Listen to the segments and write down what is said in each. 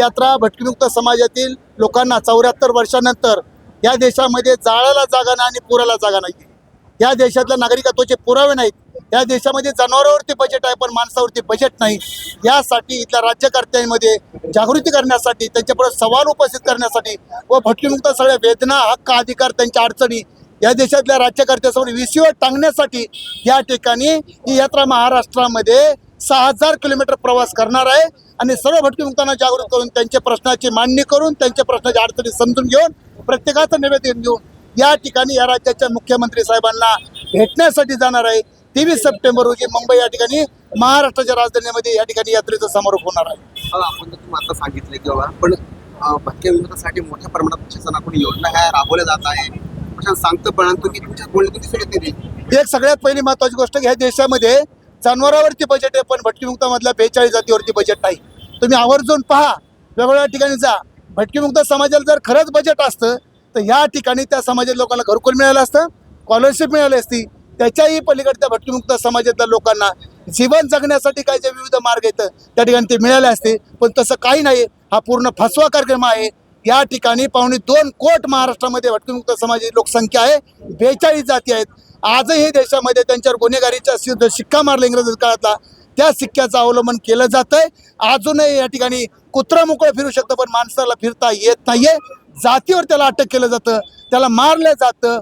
यात्रा भटकीमुक्त समाजातील लोकांना चौऱ्याहत्तर वर्षानंतर या देशामध्ये जाळाला जागा नाही आणि पुराला जागा नाही. या देशातल्या नागरिकत्वाचे पुरावे नाहीत. या देशामध्ये जनावरांवरती बजेट आहे पण माणसावरती बजेट नाही. यासाठी इथल्या राज्यकर्त्यांमध्ये जागृती करण्यासाठी त्यांच्यापुढे सवाल उपस्थित करण्यासाठी व भटकीमुक्त सगळ्या वेदना हक्क अधिकार त्यांच्या अडचणी या देशातल्या राज्यकर्त्यासमोर विसीवर टांगण्यासाठी या ठिकाणी ही यात्रा महाराष्ट्रामध्ये सहा हजार किलोमीटर प्रवास करणार आहे. आणि सर्व भटकीमुक्तांना जागृत करून त्यांच्या प्रश्नाची मांडणी करून त्यांच्या प्रश्नाच्या अडचणी समजून घेऊन प्रत्येकाचं निवेदन घेऊन या ठिकाणी या राज्याच्या मुख्यमंत्री साहेबांना भेटण्यासाठी जाणार आहे. तेवीस सप्टेंबर रोजी मुंबई या ठिकाणी महाराष्ट्राच्या राजधानीमध्ये या ठिकाणी यात्रेचा समारोप होणार आहे. आपण आता सांगितलं की बाबा पण भटक्या मोठ्या प्रमाणात प्रशासनाकडून योजना ह्या राबवल्या जात आहे? प्रशासन सांगतं पण तुम्ही तुमच्या बोलण्यातून दिसून येते एक सगळ्यात पहिली महत्वाची गोष्ट की ह्या देशामध्ये जनावरावरती बजेट आहे पण भटकीमुक्तामधल्या बेचाळीस जातीवरती बजेट नाही. तुम्ही आवर्जून पहा वेगवेगळ्या ठिकाणी जा. भटकीमुक्त समाजाला जर खरंच बजेट असतं तर ह्या ठिकाणी त्या समाजात लोकांना घरकुल मिळालं असतं स्कॉलरशिप मिळाली असती. त्याच्याही पलीकडे त्या भटकीमुक्त समाजातल्या लोकांना जीवन जगण्यासाठी काय जे विविध मार्ग आहेत त्या ठिकाणी ते मिळाले असते. पण तसं काही नाही हा पूर्ण फसवा कार्यक्रम आहे. या ठिकाणी पावणे दोन कोट महाराष्ट्रामध्ये भटकीमुक्त समाजाची लोकसंख्या आहे. बेचाळीस जाती आहेत. आजही देशामध्ये त्यांच्यावर गुन्हेगारीचा शि- शिक्का मारला इंग्रज काळातला त्या सिक्क्याचं अवलंबन केलं जातंय. अजूनही या ठिकाणी कुत्रा मोकळं फिरू शकतं पण माणसाला फिरता येत नाहीये. जातीवर त्याला अटक केलं जातं त्याला मारलं जातं.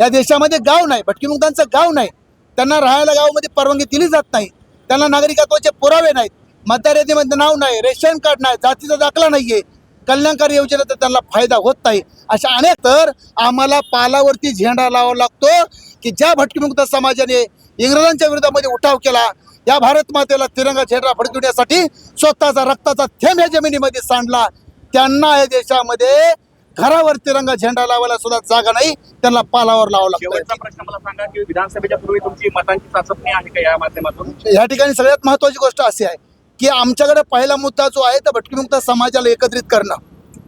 या देशामध्ये गाव नाही भटकीमुक्तांचं गाव नाही. त्यांना राहायला गावामध्ये परवानगी दिली जात नाही. त्यांना नागरिकत्वाचे पुरावे नाहीत. मतदार यादीमध्ये नाव नाही रेशन कार्ड नाही जातीचा दाखला नाहीये. कल्याणकारी योजनेचा त्यांना फायदा होत नाही. अशा अनेक तर आम्हाला पालावरती झेंडा लावावा लागतो की ज्या भटकीमुक्त समाजाने इंग्रजांच्या विरोधामध्ये उठाव केला या भारत मातेला तिरंगा झेंडा फडकवण्यासाठी स्वतःचा रक्ताचा थेंब या जमिनीमध्ये सांडला. त्यांना या देशामध्ये घरावर तिरंगा झेंडा लावायला सुद्धा जागा नाही. त्यांना पालावर लावावं लागतं शेवटचा प्रश्न मला सांगा की विधानसभेच्या पूर्वी तुमची मतांची चाचपणी आहे का या माध्यमातून? या ठिकाणी सगळ्यात महत्वाची गोष्ट अशी आहे की आमच्याकडे पहिला मुद्दा जो आहे तर भटकीमुक्त समाजाला एकत्रित करणं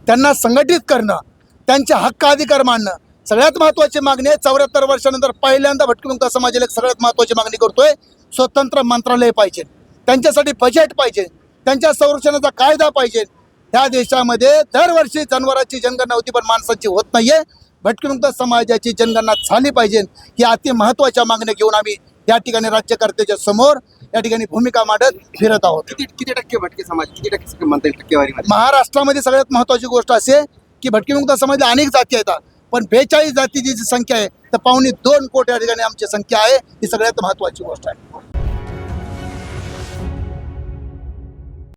त्यांना संघटित करणं त्यांचे हक्क अधिकार मांडणं सगळ्यात महत्त्वाची मागणी आहे. चौऱ्याहत्तर वर्षानंतर पहिल्यांदा भटकीमुक्त समाजाला एक सगळ्यात महत्त्वाची मागणी करतोय. स्वतंत्र मंत्रालय पाहिजे. त्यांच्यासाठी बजेट पाहिजे. त्यांच्या संरक्षणाचा कायदा पाहिजे. ह्या देशामध्ये दरवर्षी जनावरांची जनगणना होती पण माणसाची होत नाहीये. भटकीमुक्त समाजाची जनगणना झाली पाहिजे. ही अति महत्त्वाच्या मागण्या घेऊन आम्ही या ठिकाणी राज्यकर्त्याच्या समोर या ठिकाणी भूमिका मांडत फिरत आहोत. किती किती टक्के भटके समाज किती टक्के म्हणता येईल टक्केवारीमध्ये? महाराष्ट्रामध्ये सगळ्यात महत्वाची गोष्ट आहे की भटकीमुक्त समाजाला अनेक जाती आहेत. पण बेचाळीस जातीची जी संख्या आहे तर पावणे दोन कोटी या ठिकाणी आमची संख्या आहे ही सगळ्यात महत्वाची गोष्ट आहे.